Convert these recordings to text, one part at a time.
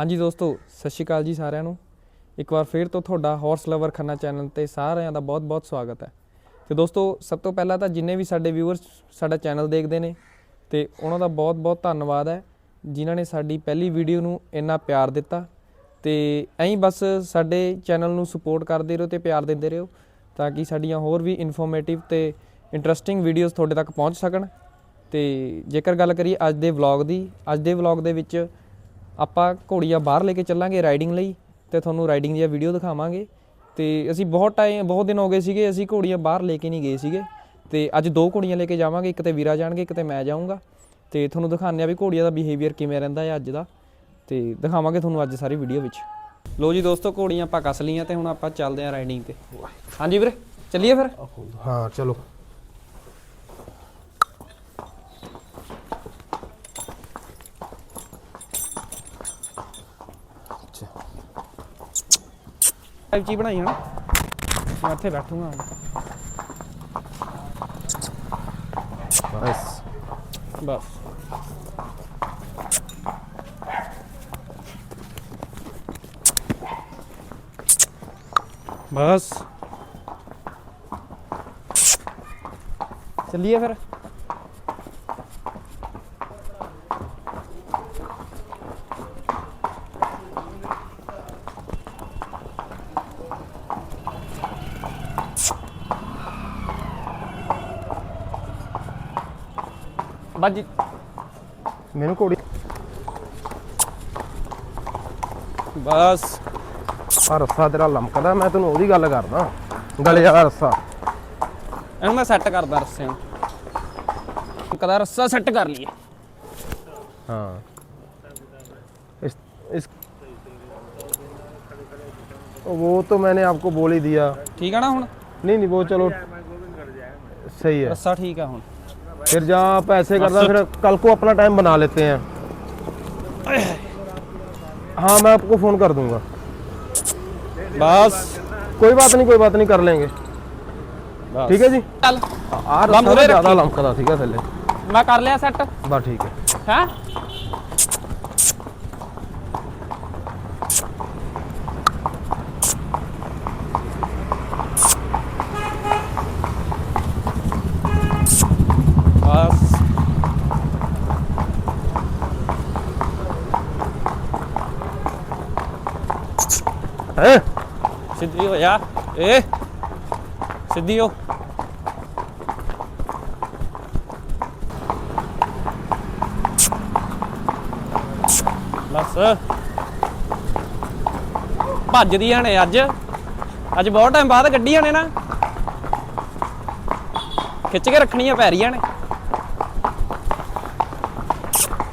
ਹਾਂਜੀ ਦੋਸਤੋ, ਸਤਿ ਸ਼੍ਰੀ ਅਕਾਲ ਜੀ ਸਾਰਿਆਂ ਨੂੰ। ਇੱਕ ਵਾਰ ਫੇਰ ਤੋਂ ਤੁਹਾਡਾ ਹਾਰਸ ਲਵਰ ਖੰਨਾ ਚੈਨਲ ਤੇ ਸਾਰਿਆਂ ਦਾ ਬਹੁਤ-ਬਹੁਤ ਸਵਾਗਤ ਹੈ। ਤੇ ਦੋਸਤੋ, ਸਭ ਤੋਂ ਪਹਿਲਾਂ ਤਾਂ ਜਿੰਨੇ ਵੀ ਸਾਡੇ ਵਿਊਅਰਸ ਸਾਡਾ ਚੈਨਲ ਦੇਖਦੇ ਨੇ, ਤੇ ਉਹਨਾਂ ਦਾ ਬਹੁਤ-ਬਹੁਤ ਧੰਨਵਾਦ ਹੈ, ਜਿਨ੍ਹਾਂ ਨੇ ਸਾਡੀ ਪਹਿਲੀ ਵੀਡੀਓ ਨੂੰ ਇੰਨਾ ਪਿਆਰ ਦਿੱਤਾ। ਤੇ ਐਂ ਬਸ ਸਾਡੇ ਚੈਨਲ ਨੂੰ ਸਪੋਰਟ ਕਰਦੇ ਰਹੋ ਤੇ ਪਿਆਰ ਦਿੰਦੇ ਰਹੋ, ਤਾਂ ਕਿ ਸਾਡੀਆਂ ਹੋਰ ਵੀ ਇਨਫੋਰਮੇਟਿਵ ਤੇ ਇੰਟਰਸਟਿੰਗ ਵੀਡੀਓਜ਼ ਤੁਹਾਡੇ ਤੱਕ ਪਹੁੰਚ ਸਕਣ। ਤੇ ਜੇਕਰ ਗੱਲ ਕਰੀਏ ਅੱਜ ਦੇ ਵਲੌਗ ਦੀ, ਅੱਜ ਦੇ ਵਲੌਗ ਦੇ ਵਿੱਚ ਆਪਾਂ ਘੋੜੀਆਂ ਬਾਹਰ ਲੈ ਕੇ ਚੱਲਾਂਗੇ ਰਾਈਡਿੰਗ ਲਈ ਤੇ ਤੁਹਾਨੂੰ ਰਾਈਡਿੰਗ ਦੀਆਂ ਵੀਡੀਓ ਦਿਖਾਵਾਂਗੇ। ਤੇ ਅਸੀਂ ਬਹੁਤ ਟਾਈਮ ਬਹੁਤ ਦਿਨ ਹੋ ਗਏ ਸੀਗੇ, ਅਸੀਂ ਘੋੜੀਆਂ ਬਾਹਰ ਲੈ ਕੇ ਨਹੀਂ ਗਏ ਸੀਗੇ। ਤੇ ਅੱਜ ਦੋ ਘੋੜੀਆਂ ਲੈ ਕੇ ਜਾਵਾਂਗੇ, ਇੱਕ ਤੇ ਵੀਰਾ ਜਾਣਗੇ, ਇੱਕ ਤੇ ਮੈਂ ਜਾਊਂਗਾ। ਤੇ ਤੁਹਾਨੂੰ ਦਿਖਾਉਂਦੇ ਆ ਵੀ ਘੋੜੀਆਂ ਦਾ ਬਿਹੇਵੀਅਰ ਕਿਵੇਂ ਰਹਿੰਦਾ ਹੈ ਅੱਜ ਦਾ। ਤੇ ਦਿਖਾਵਾਂਗੇ ਤੁਹਾਨੂੰ ਅੱਜ ਸਾਰੀ ਵੀਡੀਓ ਵਿੱਚ। ਲੋ ਜੀ ਦੋਸਤੋ, ਘੋੜੀਆਂ ਆਪਾਂ ਕੱਸ ਲਈਆਂ ਤੇ ਹੁਣ ਆਪਾਂ ਚੱਲਦੇ ਆ ਰਾਈਡਿੰਗ ਤੇ। ਹਾਂਜੀ ਵੀਰੇ, ਚੱਲੀਏ ਫਿਰ? ਹਾਂ, ਚਲੋ। ਟਾਈਪ ਚੀ ਬਣਾਈ ਹਨਾ ਮੈਂ ਇੱਥੇ ਬੈਠੂਗਾ बस ਬਸ। ਬਸ। ਚੱਲੀਏ ਫਿਰ। ਬਾਜੀ ਮੈਨੂੰ ਘੋੜੀ ਬਸ ਆ ਰੱਸਾ ਤੇਰਾ ਲਮਕਦਾ ਮੈਂ ਤੈਨੂੰ ਉਹਦੀ ਗੱਲ ਕਰਦਾ ਗਲੇ ਵਾਲਾ ਰੱਸਾ ਇਹਨੂੰ ਮੈਂ ਸੈੱਟ ਕਰਦਾ ਰੱਸੇ ਨੂੰ ਕਦਾ ਰੱਸਾ ਸੈੱਟ ਕਰ ਲਈਏ हाँ इस इस वो तो मैंने आपको बोल ही दिया ਠੀਕ ਆ ਨਾ ਹੁਣ नहीं नहीं वो चलो सही है ਰੱਸਾ ਠੀਕ ਆ ਹੁਣ फिर जहाँ आप ऐसे करना फिर कल को अपना टाइम बना लेते हैं हाँ मैं आपको फ़ोन कर दूंगा ਬਸ कोई बात नहीं कोई बात नहीं कर लेंगे ਬਸ ठीक है जी ਚੱਲ आ बम रस्सा उरे ज़्यादा रखी। लमकदा ठीक है थल्ले ਮੈਂ ਕਰ ਲਿਆ ਸੈੱਟ बस ठीक है ਹੈ ਜਾ ਏ, ਸਿੱਧੀ ਹੋ। ਬਸ। ਭੱਜਦੀਆਂ ਨੇ ਅੱਜ। ਅੱਜ ਬਹੁਤ ਟਾਈਮ ਬਾਅਦ ਗੱਡੀਆਂ ਨੇ ਨਾ। ਖਿੱਚ ਕੇ ਰੱਖਣੀਆਂ ਪੈ ਰਹੀਆਂ ਨੇ।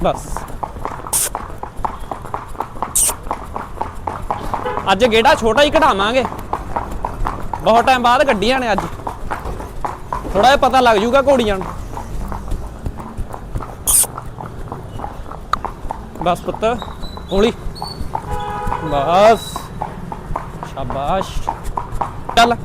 ਬਸ। ਅੱਜ ਗੇੜਾ ਛੋਟਾ ਹੀ ਕਢਾਵਾਂਗੇ। ਬਹੁਤ ਟਾਈਮ ਬਾਅਦ ਗੱਡੀਆਂ ਨੇ ਅੱਜ। ਥੋੜਾ ਜਿਹਾ ਪਤਾ ਲੱਗ ਜੂਗਾ ਘੋੜੀਆਂ ਨੂੰ। ਬਸ ਪੁੱਤ, ਹੌਲੀ। ਬਸ। ਸ਼ਾਬਾਸ਼ ਚੱਲ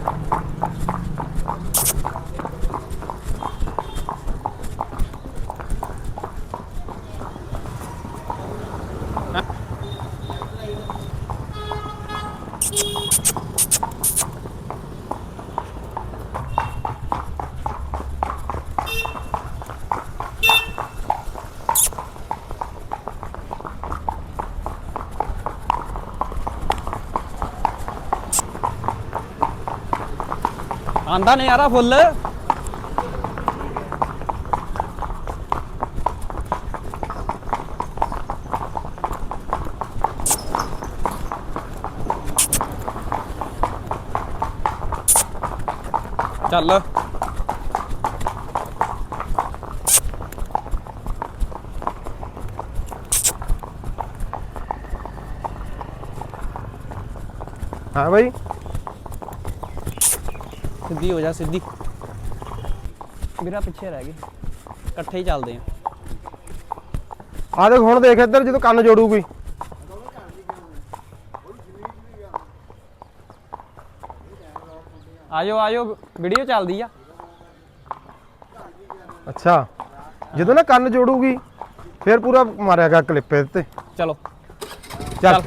ਆਂਦਾ ਨਜ਼ਾਰਾ ਫੁੱਲ। ਚੱਲ। ਹਾਂ ਬਾਈ। ਸਿੱਧੀ ਹੋ ਜਾ ਸਿੱਧੀ। ਮੇਰਾ ਪਿੱਛੇ ਰਹਿ ਗਏ। ਇਕੱਠੇ ਹੀ ਚੱਲਦੇ ਆ। ਆ ਦੇਖ ਹੁਣ ਦੇਖ ਇੱਧਰ ਜਦੋਂ ਕੰਨ ਜੋੜੂਗੀ। ਆਜੋ ਆਜੋ ਵੀਡੀਓ ਚੱਲਦੀ ਆ। ਅੱਛਾ ਜਦੋਂ ਨਾ ਕੰਨ ਜੋੜੂਗੀ ਫਿਰ ਪੂਰਾ ਮਾਰਿਆਗਾ ਕਲਿੱਪ ਇਹਦੇ ਤੇ। ਚਲੋ। ਚੱਲ।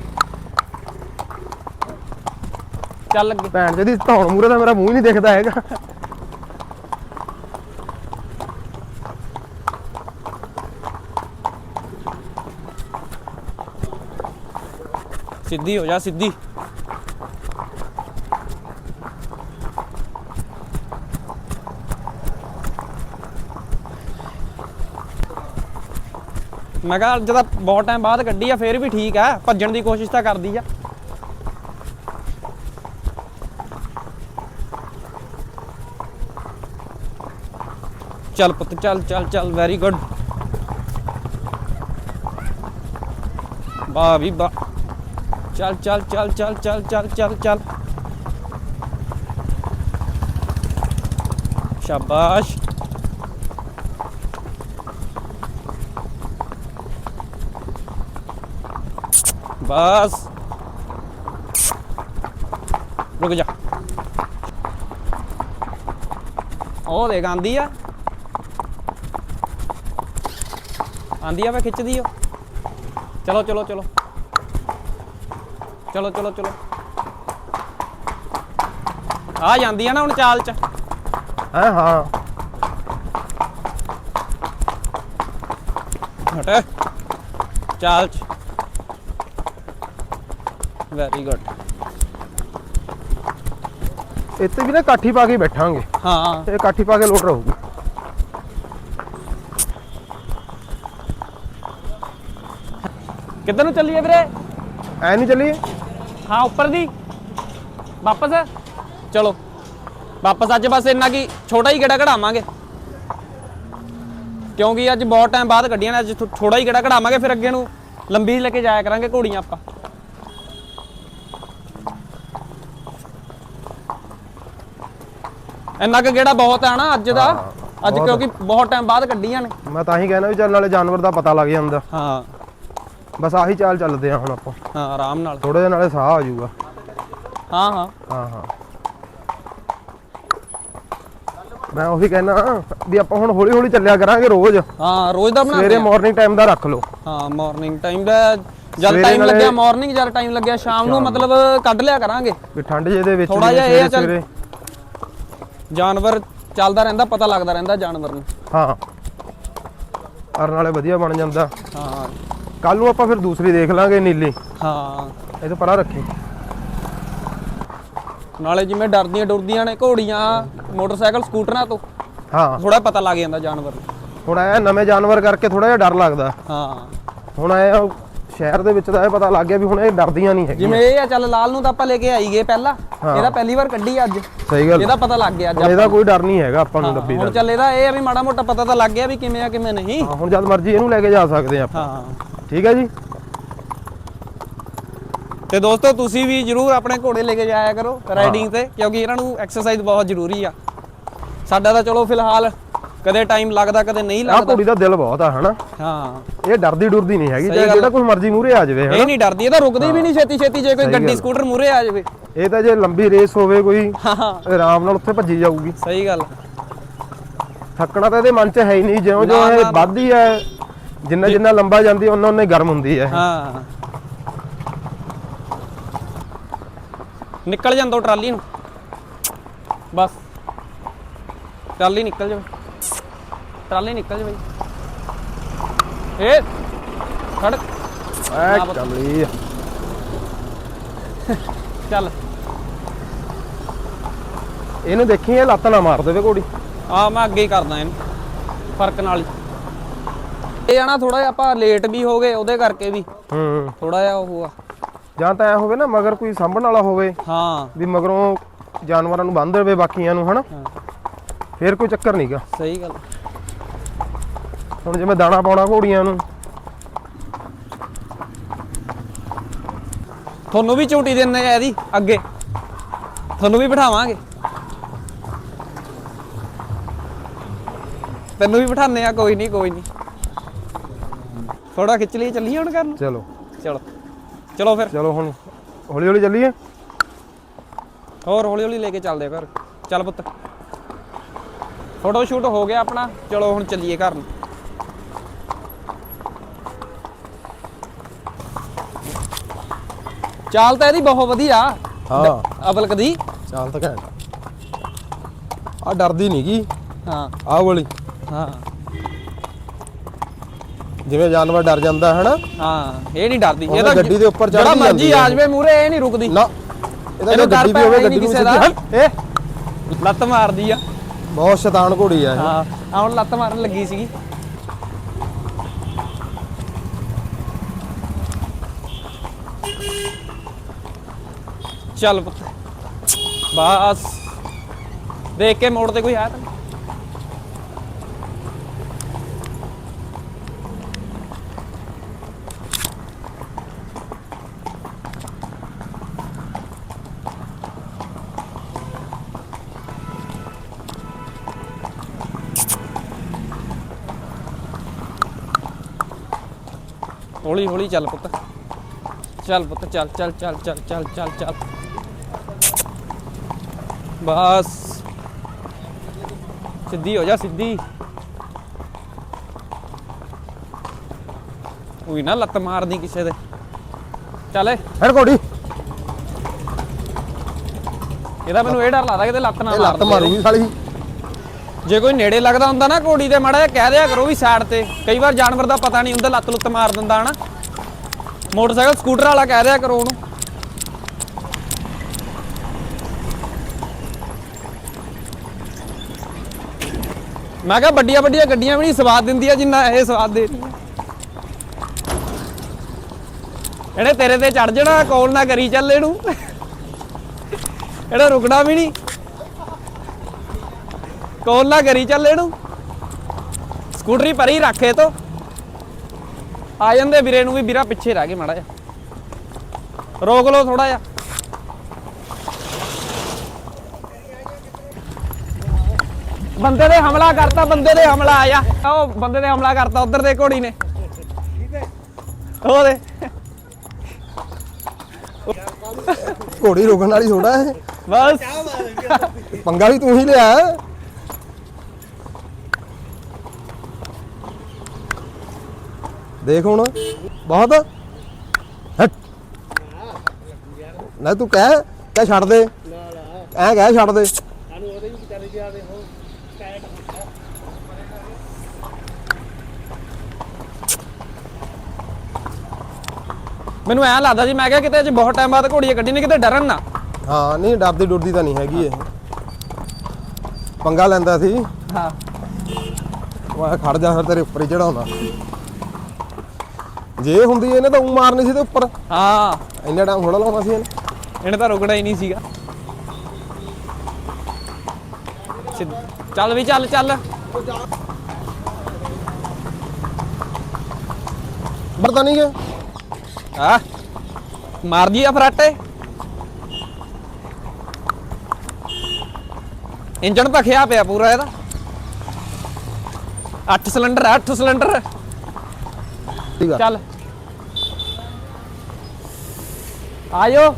ਚੱਲ ਅੱਗੇ ਭੈਣ ਜਿਹਦੀ ਧੌਣ ਮੂਰੇ ਦਾ ਮੇਰਾ ਮੂੰਹ ਹੀ ਨਹੀਂ ਦਿਖਦਾ ਹੈਗਾ। ਸਿੱਧੀ ਹੋ ਜਾ ਸਿੱਧੀ। ਮੈਂ ਕਿਹਾ ਜਦੋਂ ਬਹੁਤ ਟਾਈਮ ਬਾਅਦ ਕੱਢੀ ਆ ਫੇਰ ਵੀ ਠੀਕ ਆ। ਭੱਜਣ ਦੀ ਕੋਸ਼ਿਸ਼ ਤਾਂ ਕਰਦੀ ਆ। ਚੱਲ ਪੁੱਤ, ਚੱਲ ਚੱਲ ਚੱਲ ਵੈਰੀ ਗੁੱਡ ਵਾਹ ਵੀ ਵਾਹ। ਚੱਲ ਚੱਲ ਚੱਲ ਚੱਲ ਚੱਲ ਚੱਲ ਚੱਲ ਚੱਲ। ਸ਼ਾਬਾਸ਼। ਬਸ। ਰੁਕ ਜਾ। ਉਹ ਦੇਖ ਆਂਦੀ ਆ। ਆਂਦੀ ਆ ਵੇ ਖਿੱਚਦੀ ਓ ਚਲੋ ਚਲੋ ਚਲੋ। ਚਲੋ ਚਲੋ ਚਲੋ। ਆ ਜਾਂਦੀ ਆ ਨਾ ਹੁਣ ਚਾਲ ਚ। ਹੈ ਹਾਂ। ਹਟ। ਚਾਲ ਚ। ਵੈਰੀ ਗੁੱਡ ਇੱਥੇ ਵੀ ਨਾ ਕਾਠੀ ਪਾ ਕੇ ਬੈਠਾਂਗੇ। ਹਾਂ। ਇਹ ਕਾਠੀ ਪਾ ਕੇ ਲੋਟ ਰਹੂਗੀ। ਕਿੱਧਰ ਨੂੰ ਚੱਲੀਏ ਵੀਰੇ? ਐ ਨਹੀਂ ਚੱਲੀਏ? ਹਾਂ ਉੱਪਰ ਦੀ। ਵਾਪਸ? ਚਲੋ। ਵਾਪਸ ਅੱਜ ਬਸ ਇੰਨਾ ਕੀ ਛੋਟਾ ਹੀ ਗੇੜਾ ਕਢਾਵਾਂਗੇ। ਕਿਉਂਕਿ ਅੱਜ ਬਹੁਤ ਟਾਈਮ ਬਾਅਦ ਕੱਢੀਆਂ ਨੇ ਅੱਜ ਥੋੜਾ ਹੀ ਗੇੜਾ ਕਢਾਵਾਂਗੇ ਫਿਰ ਅੱਗੇ ਨੂੰ ਲੰਬੀ ਲੈ ਕੇ ਜਾਇਆ ਕਰਾਂਗੇ ਘੋੜੀਆਂ ਆਪਾਂ। ਇੰਨਾ ਕੁ ਗੇੜਾ ਬਹੁਤ ਆ ਨਾ ਅੱਜ ਦਾ। ਅੱਜ। ਕਿਉਂਕਿ ਬਹੁਤ ਟਾਈਮ ਬਾਅਦ ਕੱਢੀਆਂ ਨੇ। ਮੈਂ ਤਾਂ ਹੀ ਕਹਿਣਾ ਵੀ ਚੱਲ ਨਾਲੇ ਜਾਨਵਰ ਦਾ ਪਤਾ ਲੱਗ ਜਾਂਦਾ। ਹਾਂ। ਬਸ ਆਹੀ ਚਾਲ ਚੱਲਦੇ ਆ ਹੁਣ ਆਪਾਂ। ਹਾਂ ਆਰਾਮ ਨਾਲ। ਥੋੜੇ ਜਿਹਾ ਨਾਲੇ ਸਾਹ ਆ ਜਾਊਗਾ। ਹਾਂ ਹਾਂ। ਹਾਂ ਹਾਂ। ਮੈਂ ਉਹੀ ਕਹਿਣਾ ਵੀ ਆਪਾਂ ਹੁਣ ਹੌਲੀ ਹੌਲੀ ਚੱਲਿਆ ਕਰਾਂਗੇ ਰੋਜ਼। ਹਾਂ ਰੋਜ਼ ਦਾ ਬਣਾਉਂਦੇ ਸਵੇਰੇ ਆ। ਮਾਰਨਿੰਗ ਟਾਈਮ ਦਾ ਰੱਖ ਲਓ। ਹਾਂ ਮਾਰਨਿੰਗ ਟਾਈਮ ਦਾ ਜਦ ਸਵੇਰੇ ਟਾਈਮ ਨਾਲੇ- ਲੱਗਿਆ ਮਾਰਨਿੰਗ ਜਦ ਟਾਈਮ ਲੱਗਿਆ ਸ਼ਾਮ ਨੂੰ ਮਤਲਬ ਕੱਢ ਲਿਆ ਕਰਾਂਗੇ। ਵੀ ਠੰਡ ਜੇ ਦੇ ਵਿੱਚ ਥੋੜ੍ਹਾ ਵੀ ਜਿਹਾ ਇਹ ਆ ਚੱਲ- ਸਵੇਰੇ ਜਾਨਵਰ ਚੱਲਦਾ ਰਹਿੰਦਾ ਪਤਾ ਲੱਗਦਾ ਰਹਿੰਦਾ ਜਾਨਵਰ ਨੂੰ। ਹਾਂ। ਔਰ ਨਾਲੇ ਵਧੀਆ ਬਣ ਜਾਂਦਾ। ਹਾਂ। ਕੱਲ ਨੂੰ ਆਪਾਂ ਫਿਰ ਦੂਸਰੀ ਦੇਖ ਲਾਂਗੇ ਨੀਲੀ। ਹਾਂ। ਇਹ ਤੋਂ ਪਰਾਂ ਰੱਖੀ। ਨਾਲੇ ਜਿਵੇਂ ਡਰਦੀਆਂ ਡੁਰਦੀਆਂ ਨੇ ਘੋੜੀਆਂ ਮੋਟਰਸਾਈਕਲ ਸਕੂਟਰਾਂ ਤੋਂ ਹਾਂ। ਥੋੜਾ ਪਤਾ ਲੱਗ ਜਾਂਦਾ ਜਾਨਵਰ ਨੂੰ। ਹੁਣ ਇਹ ਨਵੇਂ ਜਾਨਵਰ ਕਰਕੇ ਥੋੜਾ ਜਿਹਾ ਡਰ ਲੱਗਦਾ। ਹਾਂ। ਹੁਣ ਇਹ ਸ਼ਹਿਰ ਦੇ ਵਿੱਚ ਤਾਂ ਇਹ ਪਤਾ ਲੱਗ ਗਿਆ ਵੀ ਹੁਣ ਇਹ ਡਰਦੀਆਂ ਨਹੀਂ ਹੈਗੀਆਂ। ਜਿਵੇਂ ਇਹ ਆ ਚੱਲ ਲਾਲ ਨੂੰ ਤਾਂ ਆਪਾਂ ਲੈ ਕੇ ਆਈ ਗਏ ਪਹਿਲਾਂ। ਹਾਂ। ਇਹਦਾ ਪਹਿਲੀ ਵਾਰ ਕੱਢੀ ਅੱਜ। ਸਹੀ ਗੱਲ। ਇਹਦਾ ਪਤਾ ਲੱਗ ਗਿਆ ਅੱਜ ਹੁਣ ਇਹਦਾ ਕੋਈ ਡਰ ਨਹੀਂ ਹੈਗਾ ਆਪਾਂ ਨੂੰ ਡੱਬੀ ਹੁਣ ਦਾ ਚੱਲ ਇਹਦਾ ਇਹ ਆ ਵੀ ਮਾੜਾ ਮੋਟਾ ਪਤਾ ਤਾਂ ਲੱਗ ਗਿਆ ਵੀ ਕਿਵੇਂ ਆ ਕਿਵੇਂ ਨਹੀਂ। ਹਾਂ ਹੁਣ ਜਦ ਮਰਜ਼ੀ ਇਹਨੂੰ ਲੈ ਕੇ ਜਾ ਸਕਦੇ ਆ ਆਪਾਂ। ਹਾਂ। ਠੀਕ ਹੈ ਜੀ। ਤੇ ਦੋਸਤੋ ਤੁਸੀਂ ਵੀ ਜਰੂਰ ਆਪਣੇ ਘੋੜੇ ਲੈ ਕੇ ਜਾਇਆ ਕਰੋ ਰਾਈਡਿੰਗ ਤੇ ਕਿਉਂਕਿ ਇਹਨਾਂ ਨੂੰ ਐਕਸਰਸਾਈਜ਼ ਬਹੁਤ ਜ਼ਰੂਰੀ ਆ। ਸਾਡਾ ਤਾਂ ਚਲੋ ਫਿਲਹਾਲ ਕਦੇ ਟਾਈਮ ਲੱਗਦਾ ਕਦੇ ਨਹੀਂ ਲੱਗਦਾ। ਕੁੜੀ ਦਾ ਦਿਲ ਬਹੁਤ ਆ ਹਨਾ? ਹਾਂ। ਇਹ ਡਰਦੀ ਡੁਰਦੀ ਨਹੀਂ ਹੈਗੀ ਜਿਹੜਾ ਕੋਈ ਮਰਜ਼ੀ ਮੂਰੇ ਆ ਜਾਵੇ ਇਹ ਹਨਾ? ਨਹੀਂ ਡਰਦੀ ਇਹ ਤਾਂ ਰੁਕਦੀ ਵੀ ਨਹੀਂ ਛੇਤੀ ਛੇਤੀ ਜੇ ਕੋਈ ਗੱਡੀ। ਸਕੂਟਰ ਮੂਰੇ ਆ ਜਾਵੇ। ਇਹ ਤਾਂ ਜੇ ਲੰਬੀ ਰੇਸ ਹੋਵੇ ਕੋਈ ਇਹ ਆਰਾਮ ਨਾਲ ਉੱਥੇ ਭੱਜੀ ਜਾਊਗੀ। ਸਹੀ ਗੱਲ ਥੱਕਣਾ ਤਾਂ ਇਹਦੇ ਮਨ 'ਚ ਹੈ ਹੀ ਨਹੀਂ ਜਿਉਂ ਜਿਉਂ ਇਹ। ਵੱਧਦੀ ਹੈ। ਜਿੰਨਾ ਜਿੰਨਾ ਲੰਬਾ ਜਾਂਦੀ ਉਹਨਾਂ ਉਹਨਾਂ ਗਰਮ ਹੁੰਦੀ ਹੈ। ਹਾਂ। ਨਿਕਲ ਜਾਂਦੋ ਟਰਾਲੀ ਨੂੰ। ਬਸ। ਟਰਾਲੀ ਨਿਕਲ ਜਾਵੇ। ਟਰਾਲੀ ਨਿਕਲ ਜਾਵੇ ਏ! ਖੜ। ਐ ਆ। ਚੱਲ। ਇਹਨੂੰ ਦੇਖੀ ਇਹ ਲੱਤ ਨਾ ਮਾਰ ਦੇਵੇ ਘੋੜੀ। ਆ ਮੈਂ ਅੱਗੇ ਹੀ ਕਰਦਾ ਇਹਨੂੰ। ਫ਼ਰਕ ਨਾਲ ਹੀ। ਇਹ ਆ ਨਾ ਥੋੜਾ ਜਿਹਾ ਆਪਾਂ ਲੇਟ ਵੀ ਹੋ ਗਏ ਉਹਦੇ ਕਰਕੇ ਵੀ। ਹੂੰ। ਥੋੜਾ ਜਿਹਾ ਉਹ ਆ। ਜਾਂ ਤਾਂ ਐ ਹੋਵੇ ਨਾ ਮਗਰ ਕੋਈ ਸਾਂਭਣ ਵਾਲਾ ਹੋਵੇ ਹਾਂ। ਵੀ ਮਗਰੋਂ ਜਾਨਵਰਾਂ ਨੂੰ ਬੰਨ੍ਹ ਦੇਵੇ ਬਾਕੀਆਂ ਨੂੰ ਹਨਾ? ਫੇਰ ਕੋਈ ਚੱਕਰ ਨਹੀਂਗਾ ਸਹੀ ਗੱਲ। ਹੁਣ ਜਿਵੇਂ ਦਾਣਾ ਪਾਉਣਾ ਘੋੜੀਆਂ ਨੂੰ। ਤੁਹਾਨੂੰ ਵੀ ਝੂਟੀ ਦਿੰਨੇ ਆ ਇਹਦੀ ਅੱਗੇ। ਤੁਹਾਨੂੰ ਵੀ ਬਿਠਾਵਾਂਗੇ। ਤੈਨੂੰ ਵੀ ਬਿਠਾਉਂਦੇ ਆ ਕੋਈ ਨਹੀਂ ਕੋਈ ਨਹੀਂ ਥੋੜਾ ਖਿੱਚ ਲਈ ਚੱਲੀਏ ਹੁਣ ਕਰਨ ਚਲੋ। ਚਲੋ। ਚਲੋ ਫਿਰ। ਚਲੋ ਹੁਣ ਹੌਲੀ ਹੌਲੀ ਚੱਲੀਏ। ਹੋਰ ਹੌਲੀ ਹੌਲੀ ਲੈ ਕੇ ਚੱਲਦੇ ਆ ਘਰ। ਚੱਲ ਪੁੱਤ। ਫੋਟੋ ਸ਼ੂਟ ਹੋ ਗਿਆ ਆਪਣਾ। ਚਲੋ ਹੁਣ ਚੱਲੀਏ ਘਰ ਨੂੰ। ਚਾਲ ਤਾਂ ਇਹਦੀ ਬਹੁਤ ਵਧੀਆ। ਹਾਂ। ਅਬਲਕ ਦੀ। ਚਾਲ ਤਾਂ ਘੈਂਟ ਆ। ਡਰਦੀ ਨਹੀਂ ਗੀ ਹਾਂ। ਆਹ ਵਾਲੀ। ਹਾਂ। ਜਿਵੇਂ ਜਾਨਵਰ ਡਰ ਜਾਂਦਾ ਹੈ ਨਾ ਹਾਂ ਇਹ ਨਹੀਂ ਡਰਦੀ। ਉਹ ਤਾਂ ਗੱਡੀ ਦੇ ਉੱਪਰ ਚੜ੍ਹ ਮਰਜ਼ੀ ਆ। ਜਾਵੇ ਮੂਰੇ ਇਹ ਨਹੀਂ ਰੁਕਦੀ। ਨਾ ਇਹਦਾ ਜੇ ਗੱਡੀ ਵੀ ਹੋਵੇ ਗੱਡੀ ਨੂੰ ਸਿੱਧੀ ਇਹ ਲੱਤ ਮਾਰਦੀ ਆ। ਬਹੁਤ ਸ਼ੈਤਾਨ ਘੋੜੀ ਆ ਇਹ। ਹਾਂ ਹੁਣ ਲੱਤ ਮਾਰਨ ਲੱਗੀ ਸੀਗੀ। ਚੱਲ ਪੁੱਤ। ਬਸ। ਦੇਖ ਕੇ ਮੋੜ ਤੇ ਕੋਈ ਆਇਆ ਤਾਂ ਹੌਲੀ ਹੌਲੀ ਚੱਲ ਪੁੱਤ। ਚੱਲ ਪੁੱਤ ਚੱਲ ਚੱਲ ਚੱਲ ਚੱਲ ਚੱਲ ਚੱਲ ਚੱਲ। ਬਸ। ਸਿੱਧੀ ਹੋ ਜਾ ਸਿੱਧੀ। ਕੋਈ ਨਾ ਲੱਤ ਮਾਰਦੀ ਕਿਸੇ ਦੇ। ਚੱਲ ਏ, ਹੈਡ ਘੋੜੀ ਇਹਦਾ ਮੈਨੂੰ ਇਹ ਡਰ ਲੱਗਦਾ ਕਿਤੇ ਲੱਤ ਨਾ ਲੱਤ। ਮਾਰੂਗੀ ਸਾਲੀ। ਜੇ ਕੋਈ ਨੇੜੇ ਲੱਗਦਾ ਹੁੰਦਾ ਨਾ ਘੋੜੀ ਦੇ ਮਾੜਾ ਜਿਹਾ ਕਹਿ ਦਿਆ ਕਰੋ ਵੀ ਸਾਈਡ ਤੇ। ਕਈ ਵਾਰ ਜਾਨਵਰ ਦਾ ਪਤਾ ਨਹੀਂ ਹੁੰਦਾ, ਲੱਤ ਲੁੱਤ ਮਾਰ ਦਿੰਦਾ ਹਨਾ। ਮੋਟਰਸਾਈਕਲ, ਸਕੂਟਰ ਵਾਲਾ ਕਹਿ ਦਿਆ ਕਰੋ ਉਹਨੂੰ। ਮੈਂ ਕਿਹਾ ਵੱਡੀਆਂ ਵੱਡੀਆਂ ਗੱਡੀਆਂ ਵੀ ਨਹੀਂ ਸਵਾਦ ਦਿੰਦੀਆਂ ਜਿੰਨਾ ਇਹ ਸਵਾਦ ਦੇ ਰਹੀਆਂ। ਇਹਨੇ ਤੇਰੇ ਤੇ ਚੜ ਜਾਣਾ, ਕੌਲ ਨਾ ਕਰੀ ਚੱਲ ਇਹਨੂੰ। ਇਹਦਾ ਰੁਕਣਾ ਵੀ ਨਹੀਂ। ਕੋਲ ਨਾ ਕਰੀ ਚੱਲ ਇਹਨੂੰ। ਸਕੂਟਰੀ ਪਰੀ ਰੱਖੇ ਤੋ। ਆ ਜਾਂਦੇ ਵੀਰੇ ਨੂੰ ਵੀ ਵੀਰਾ ਪਿੱਛੇ ਰਹਿ ਗਏ ਮਾੜਾ ਜਿਹਾ। ਰੋਕ ਲਓ ਥੋੜਾ ਜਿਹਾ। ਬੰਦੇ ਦੇ ਹਮਲਾ ਕਰਤਾ ਬੰਦੇ ਦੇ ਹਮਲਾ ਆਇਆ। ਉਹ ਬੰਦੇ ਦੇ ਹਮਲਾ ਕਰਤਾ ਉਧਰ ਦੇ ਘੋੜੀ ਨੇ। ਉਹਦੇ ਘੋੜੀ ਰੋਕਣ ਵਾਲੀ ਥੋੜਾ ਹੈ। ਬਸ। ਪੰਗਾ ਵੀ ਤੂੰ ਹੀ ਲਿਆ। ਦੇਖ ਹੁਣ। ਬਹੁਤ। ਹਟ। ਨਾ ਤੂੰ ਕਹਿ ਕਹਿ ਛੱਡ ਦੇ। ਐ ਕਹਿ ਛੱਡ ਦੇ। ਮੈਨੂੰ ਐਂ ਲੱਗਦਾ ਸੀ ਮੈਂ ਕਿਹਾ ਕਿਤੇ ਅੱਜ ਬਹੁਤ ਟਾਈਮ ਬਾਅਦ ਘੋੜੀ ਕੱਢੀ ਨੇ ਕਿਤੇ ਡਰਨ ਨਾ। ਹਾਂ ਨਹੀਂ ਡਰਦੀ ਡੁਰਦੀ ਤਾਂ ਨਹੀਂ ਹੈਗੀ ਇਹ। ਪੰਗਾ ਲੈਂਦਾ ਸੀ। ਹਾਂ। ਉਹ ਖੜ ਜਾ ਫਿਰ ਤੇਰੇ ਉੱਪਰ ਹੀ ਚੜਾਉਂਦਾ ਜੇ ਹੁੰਦੀ ਇਹਨੇ ਤਾਂ ਉਂ ਮਾਰਨੀ ਸੀ ਤੇ ਉੱਪਰ। ਹਾਂ। ਇੰਨਾ ਟਾਈਮ ਥੋੜਾ ਲਾਉਣਾ ਸੀ ਇਹਨੇ। ਇਹਨੇ ਤਾਂ ਰੁਕਣਾ ਹੀ ਨਹੀਂ ਸੀਗਾ। ਸਿੱਧ- ਚੱਲ ਵੀ ਚੱਲ ਚੱਲ। ਵਰਤਾ ਨਹੀਂ ਗਿਆ। ਆ ਮਾਰਦੀ ਆ ਫਰਾਟੇ ਇੰਜਣ ਭਖਿਆ ਪਿਆ ਪੂਰਾ ਇਹਦਾ। 8 ਸਿਲੰਡਰ 8 ਸਿਲੰਡਰ। ਠੀਕ ਆ। ਚੱਲ। ਆਇਓ।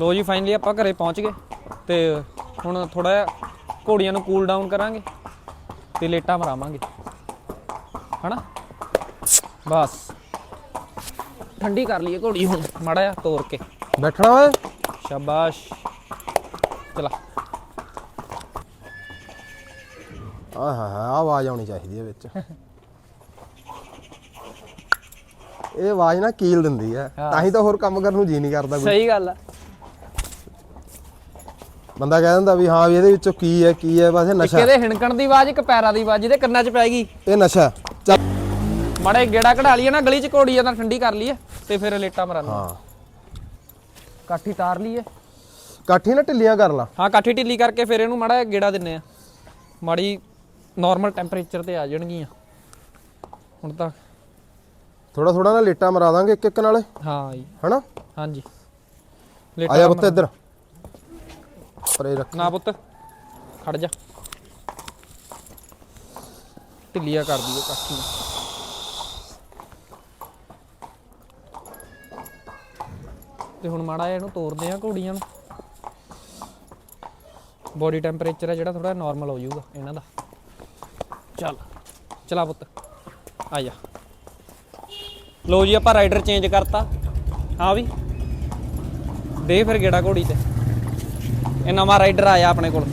ਲੋ ਜੀ ਫਾਈਨਲੀ ਆਪਾਂ ਘਰੇ ਪਹੁੰਚ ਗਏ ਤੇ ਹੁਣ ਥੋੜਾ ਜਿਹਾ ਘੋੜੀਆਂ ਨੂੰ ਕੂਲ ਡਾਊਨ ਕਰਾਂਗੇ ਤੇ ਲੇਟਾਂ ਮਰਾਵਾਂਗੇ। ਹਨਾ? ਬਸ। ਠੰਡੀ ਕਰ ਲਈਏ ਘੋੜੀ ਹੁਣ, ਮਾੜਾ ਜਿਹਾ ਤੋੜ ਕੇ। ਬੈਠਣਾ ਓਏ। ਸ਼ਾਬਾਸ਼। ਚਲਾ। ਆਹ ਹਾ ਹਾ ਆਵਾਜ਼ ਆਉਣੀ ਚਾਹੀਦੀ ਹੈ ਵਿੱਚ। ਇਹ ਆਵਾਜ਼ ਨਾ ਕੀਲ ਦਿੰਦੀ ਹੈ। ਹਾਂ। ਤਾਂ ਹੀ ਤਾਂ ਹੋਰ ਕੰਮ ਕਰਨ ਨੂੰ ਜੀ ਨਹੀਂ ਕਰਦਾ ਕੋਈ। ਸਹੀ ਗੱਲ ਆ। ਬੰਦਾ ਕਹਿ ਦਿੰਦਾ ਵੀ ਹਾਂ ਵੀ ਇਹਦੇ ਵਿੱਚੋਂ ਕੀ ਹੈ ਕੀ ਹੈ ਬਸ ਇਹ ਇੱਕ ਨਸ਼ਾ। ਇਹਦੇ ਹਿਣਕਣ ਦੀ ਆਵਾਜ਼ ਇੱਕ ਪੈਰਾਂ ਦੀ ਆਵਾਜ਼ ਇਹਦੇ ਕੰਨਾਂ 'ਚ ਪੈ ਗਈ। ਇਹ ਨਸ਼ਾ। ਚੱਲ। ਮਾੜੇ ਗੇੜਾ ਕਢਾ ਲਈਏ ਨਾ ਗਲੀ 'ਚ ਘੋੜੀ ਆ ਤਾਂ ਠੰਡੀ ਕਰ ਲਈਏ ਤੇ ਫਿਰ ਲੇਟਾਂ ਮਰਾਂਗੇ ਹਾਂ। ਕਾਠੀ ਤਾਰ ਲਈਏ। ਕਾਠੀ ਨਾ ਢਿੱਲੀਆਂ ਕਰ ਲਾ। ਹਾਂ ਕਾਠੀ ਢਿੱਲੀ ਕਰਕੇ ਫਿਰ ਇਹਨੂੰ ਮਾੜਾ ਜਿਹਾ ਗੇੜਾ ਦਿੰਨੇ ਆ। ਮਾੜੀ ਨਾਰਮਲ ਟੈਂਪਰੇਚਰ ਤੇ ਆ ਜਾਣਗੀਆਂ। ਹੁਣ ਤਾਂ ਥੋੜਾ ਥੋੜਾ ਨਾ ਲੇਟਾ ਮਰਾ ਦਾਂਗੇ ਇੱਕ ਇੱਕ ਨਾਲੇ। ਹਾਂ ਜੀ। ਹਨਾ? ਹਾਂਜੀ। ਆ ਜਾ ਪੁੱਤ ਇੱਧਰ। ਪਰੇ ਰੱਖ। ਨਾ ਪੁੱਤ ਖੜ ਜਾ। ਢਿੱਲੀਆਂ ਕਰ ਦਈਏ ਕਾਠੀ ਨੂੰ। ਤੇ ਹੁਣ ਮਾੜਾ ਜਿਹਾ ਇਹਨੂੰ ਤੋਰਦੇ ਆ ਘੋੜੀਆਂ ਨੂੰ। ਬੋਡੀ ਟੈਂਪਰੇਚਰ ਹੈ ਜਿਹੜਾ ਥੋੜਾ ਨਾਰਮਲ ਹੋ ਜਾਊਗਾ ਇਹਨਾਂ ਦਾ। ਚੱਲ, ਚਲਾ ਪੁੱਤ। ਆ ਜਾ। ਲੋ ਜੀ, ਆਪਾਂ ਰਾਈਡਰ ਚੇਂਜ ਕਰਤਾ। ਹਾਂ ਵੀ। ਦੇ ਫਿਰ ਗੇੜਾ ਘੋੜੀ ਤੇ। ਇਹ ਨਵਾਂ ਰਾਈਡਰ ਆਇਆ ਆਪਣੇ ਕੋਲ।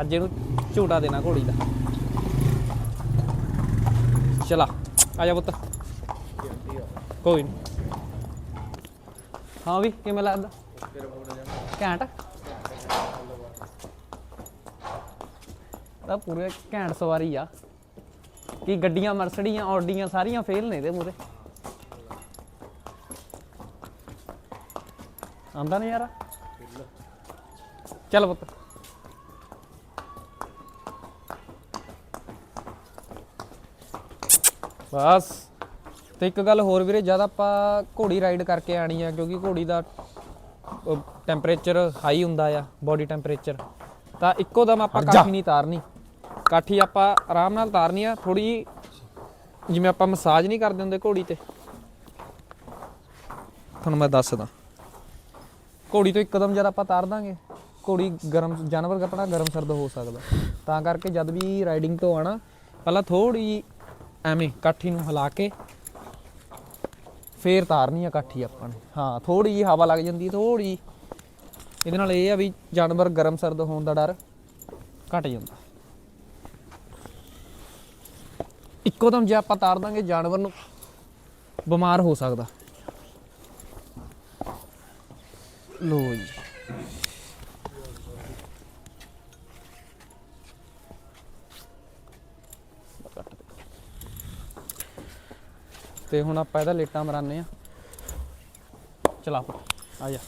ਅੱਜ ਇਹਨੂੰ ਝੂਟਾ ਦੇਣਾ ਘੋੜੀ ਦਾ। ਚਲਾ। ਆ ਜਾ ਪੁੱਤ। ਕੋਈ ਨਹੀਂ ਹਾਂ ਵੀ, ਕਿਵੇਂ ਲੱਗਦਾ? ਘੈਂਟ ਤਾਂ ਪੂਰੇ ਘੈਂਟ ਸਵਾਰੀ ਆ। ਕੀ ਗੱਡੀਆਂ, ਮਰਸਡੀਆਂ, ਆਡੀਆਂ ਸਾਰੀਆਂ ਫੇਲ ਨੇ ਇਹਦੇ ਮੂਰੇ ਆਂਦਾ ਨਹੀਂ ਯਾਰ ਚੱਲ ਪੁੱਤ। ਬਸ। ਤੇ ਇੱਕ ਗੱਲ ਹੋਰ ਵੀਰੇ ਜਦ ਆਪਾਂ ਘੋੜੀ ਰਾਈਡ ਕਰਕੇ ਆਣੀ ਆ ਕਿਉਂਕਿ ਘੋੜੀ ਦਾ ਟੈਂਪਰੇਚਰ ਹਾਈ ਹੁੰਦਾ ਆ ਬੋਡੀ ਟੈਂਪਰੇਚਰ ਤਾਂ ਇੱਕੋ ਦਮ ਆਪਾਂ ਕਾਠੀ ਨਹੀਂ ਤਾਰਨੀ। ਕਾਠੀ ਆਪਾਂ ਆਰਾਮ ਨਾਲ ਤਾਰਨੀ ਆ ਥੋੜੀ ਜਿਵੇਂ ਆਪਾਂ ਮਸਾਜ ਨਹੀਂ ਕਰਦੇ ਹੁੰਦੇ ਘੋੜੀ ਤੇ। ਤੁਹਾਨੂੰ ਮੈਂ ਦੱਸਦਾ। ਘੋੜੀ ਤੋਂ ਇੱਕਦਮ ਜਦ ਆਪਾਂ ਤਾਰ ਦਾਂਗੇ ਘੋੜੀ ਗਰਮ ਜਾਨਵਰ ਆਪਣਾ ਗਰਮ ਸਰਦ ਹੋ ਸਕਦਾ। ਤਾਂ ਕਰਕੇ ਜਦ ਵੀ ਰਾਈਡਿੰਗ ਤੋਂ ਆਣਾ ਪਹਿਲਾਂ ਥੋੜੀ ਐਵੇਂ ਕਾਠੀ ਨੂੰ ਹਿਲਾ ਕੇ ਫੇਰ ਤਾਰਨੀ ਆ ਕਾਠੀ ਆਪਾਂ ਨੇ। ਹਾਂ ਥੋੜੀ ਜੀ ਹਵਾ ਲੱਗ ਜਾਂਦੀ ਹੈ ਥੋੜੀ ਇਹਦੇ ਨਾਲ ਇਹ ਆ ਵੀ ਜਾਨਵਰ ਗਰਮ ਸਰਦ ਹੋਣ ਦਾ ਡਰ ਘਟ ਜਾਂਦਾ। ਇੱਕੋ ਦਮ ਜੇ ਆਪਾਂ ਤਾਰ ਦਾਂਗੇ, ਜਾਨਵਰ ਨੂੰ ਬਿਮਾਰ ਹੋ ਸਕਦਾ। ਲੋ ਜੀ। ਤੇ ਹੁਣ ਆਪਾਂ ਇਹਦਾ ਲੇਟਾ ਮਰਾਨੇ ਆ ਚਲਾ ਪੁੱਤ ਆ ਜਾ।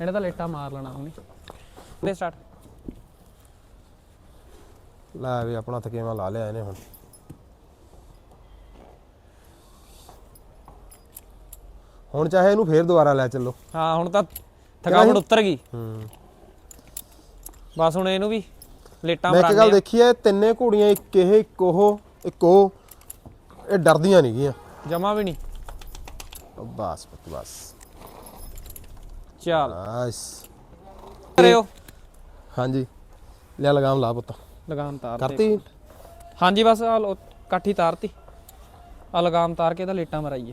ਇਹਨੇ ਤਾਂ ਲੇਟਾ ਮਾਰ ਲੈਣਾ ਹੁਣੀ। ਦੇ ਸਟਾਰਟ ਲੈ ਵੀ ਆਪਣਾ ਥਕੇਵਾ ਲਾ ਲਿਆ ਇਹਨੇ ਹੁਣ। ਹੁਣ ਚਾਹੇ ਇਹਨੂੰ ਫੇਰ ਦੁਬਾਰਾ ਲੈ ਚੱਲੋ। ਹਾਂ ਹੁਣ ਤਾਂ ਥਕਾਵਟ ਉਤਰ ਗਈ। ਹੂੰ। ਬਸ ਹੁਣ ਇਹਨੂੰ ਵੀ ਲੇਟਾਂ ਮੈਂ ਇੱਕ ਗੱਲ ਦੇਖੀ ਐ ਤਿੰਨੇ ਘੋੜੀਆਂ ਇੱਕ ਇਹ ਇੱਕ ਉਹ ਇੱਕ ਉਹ। ਇਹ ਡਰਦੀਆਂ ਨਹੀਂ ਗੀਆਂ। ਜਮਾ ਵੀ ਨਹੀਂ ਬਸ ਪੁੱਤ ਬਸ। ਚੱਲ। ਬਸ। ਕਰਿਓ। ਹਾਂਜੀ। ਲੈ ਲਗਾਮ ਲਾ ਪੁੱਤ। ਲਗਾਮ ਤਾਰ। ਕਰਤੀ? ਹਾਂਜੀ ਬਸ ਆ ਕਾਠੀ ਤਾਰਤੀ। ਆ ਲਗਾਮ ਤਾਰ ਕੇ ਇਹਦਾ ਲੇਟਾਂ ਮਰਾਈਏ।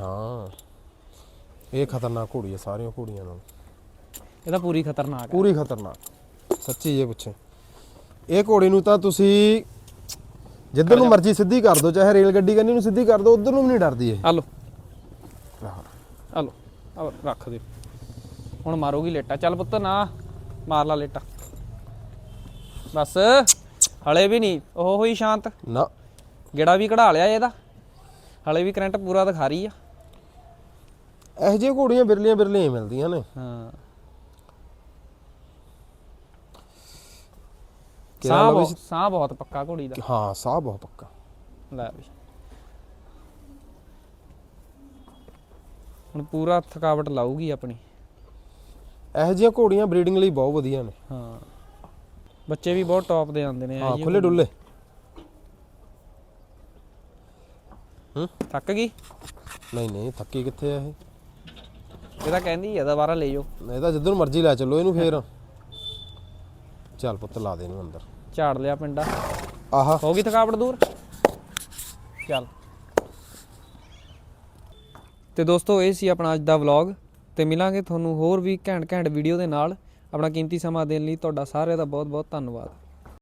ਹਾਂ। ਇਹ ਖਤਰਨਾਕ ਘੋੜੀ ਹੈ ਸਾਰੀਆਂ ਘੋੜੀਆਂ ਨਾਲ। ਇਹਦਾ ਪੂਰੀ ਖਤਰਨਾਕ ਹੈ ਪੂਰੀ ਖਤਰਨਾਕ। ਸੱਚੀ ਜੇ ਪੁੱਛੇ। ਇਹ ਘੋੜੀ ਨੂੰ ਤਾਂ ਤੁਸੀਂ ਜਿੱਧਰ ਨੂੰ ਮਰਜ਼ੀ ਸਿੱਧੀ ਕਰ ਦਿਓ ਚਾਹੇ ਰੇਲ ਗੱਡੀ ਕੰਨੀ ਨੂੰ ਸਿੱਧੀ ਕਰ ਦਿਓ ਉਧਰ ਨੂੰ ਵੀ ਨਹੀਂ ਡਰਦੀ ਇਹ। ਆ ਲੋ ਆ ਲੋ ਆ ਰੱਖ ਦੇ ਹੁਣ ਮਾਰੂਗੀ ਲੇਟਾ। ਚੱਲ ਪੁੱਤ ਨਾ ਮਾਰ ਲਾ ਲੇਟਾ। ਬਸ ਹਲੇ ਵੀ ਨਹੀਂ। ਉਹ ਹੋਈ ਸ਼ਾਂਤ। ਨਾ। ਗੇੜਾ ਵੀ ਕਢਾ ਲਿਆ ਇਹਦਾ। ਹਲੇ ਵੀ ਕਰੰਟ ਪੂਰਾ ਦਿਖਾ ਰਹੀ ਆ। ਇਹੋ ਜਿਹੀਆਂ ਘੋੜੀਆਂ ਬਿਰਲੀਆਂ ਬਿਰਲੀਆਂ ਹੀ ਮਿਲਦੀਆਂ ਨੇ। ਹਾਂ। ਸਾਹ ਬਹੁਤ ਸਾਹ ਬਹੁਤ ਪੱਕਾ ਘੋੜੀ ਦਾ। ਹਾਂ ਸਾਹ ਬਹੁਤ ਪੱਕਾ। ਲੈ ਵੀ। ਹੁਣ ਪੂਰਾ ਥਕਾਵਟ ਲਾਊਗੀ ਆਪਣੀ। ਇਹੋ ਜਿਹੀਆਂ ਘੋੜੀਆਂ ਬਰੀਡਿੰਗ ਲਈ ਬਹੁਤ ਵਧੀਆ ਨੇ। ਹਾਂ। ਬੱਚੇ ਵੀ ਬਹੁਤ ਟੌਪ ਦੇ ਆਉਂਦੇ ਨੇ ਹਾਂ ਇਹ ਖੁੱਲੇ ਡੁੱਲੇ। ਹੂੰ? ਥੱਕ ਗਈ? ਨਹੀਂ ਨਹੀਂ ਥੱਕੀ ਕਿੱਥੇ ਆ ਇਹ? ਇਹ ਤਾਂ ਕਹਿੰਦੀ ਆ ਦੁਬਾਰਾ ਲੈ ਜਾਓ। ਇਹ ਤਾਂ ਜਿੱਧਰ ਮਰਜ਼ੀ ਲੈ ਚੱਲੋ ਇਹਨੂੰ ਫੇਰ। ਚੱਲ ਪੁੱਤ ਲਾ ਦੇ ਇਹਨੂੰ ਅੰਦਰ। ਝਾੜ ਲਿਆ ਪਿੰਡਾ। ਆਹਾ। ਹੋ ਗਈ ਥਕਾਵਟ ਦੂਰ? ਚੱਲ। ਤੇ ਦੋਸਤੋ ਇਹ ਸੀ ਆਪਣਾ ਅੱਜ ਦਾ ਵਲੌਗ। ਤੇ ਮਿਲਾਂਗੇ ਤੁਹਾਨੂੰ ਹੋਰ ਵੀ ਘੈਂਟ ਘੈਂਟ ਵੀਡੀਓ ਦੇ ਨਾਲ। ਆਪਣਾ ਕੀਮਤੀ ਸਮਾਂ ਦੇਣ ਲਈ ਤੁਹਾਡਾ ਸਾਰਿਆਂ ਦਾ ਬਹੁਤ ਬਹੁਤ ਧੰਨਵਾਦ।